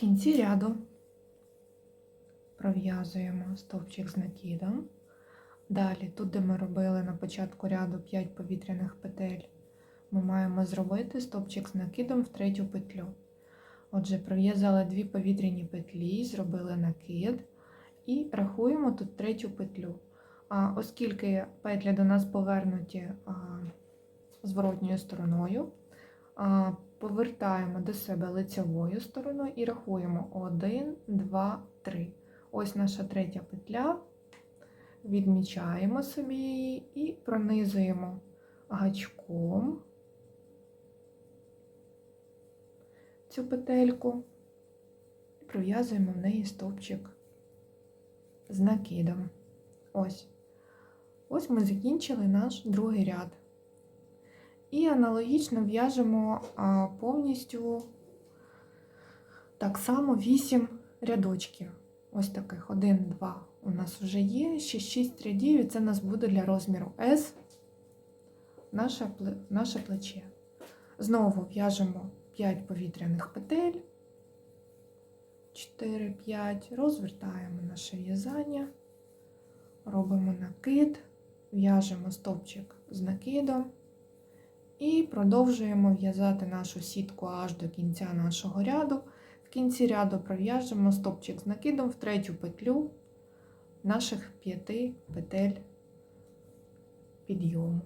кінці ряду пров'язуємо стовпчик з накидом. Далі, тут, де ми робили на початку ряду 5 повітряних петель, ми маємо зробити стовпчик з накидом в третю петлю. Отже, пров'язали дві повітряні петлі, зробили накид і рахуємо тут третю петлю. А, оскільки петлі до нас повернуті а, зворотньою стороною, а, повертаємо до себе лицевою стороною і рахуємо 1, 2, 3. Ось наша третя петля. Відмічаємо собі її і пронизуємо гачком цю петельку і пров'язуємо в неї стовпчик з накидом. Ось. Ось ми закінчили наш другий ряд. І аналогічно в'яжемо повністю так само 8 рядочків. Ось таких. 1, 2 у нас вже є, ще 6 рядів, і це у нас буде для розміру S наше, наше плече. Знову в'яжемо 5 повітряних петель, 4, 5, розвертаємо наше в'язання, робимо накид, в'яжемо стовпчик з накидом і продовжуємо в'язати нашу сітку аж до кінця нашого ряду. В кінці ряду пров'яжемо стопчик з накидом в третю петлю наших п'яти петель підйому.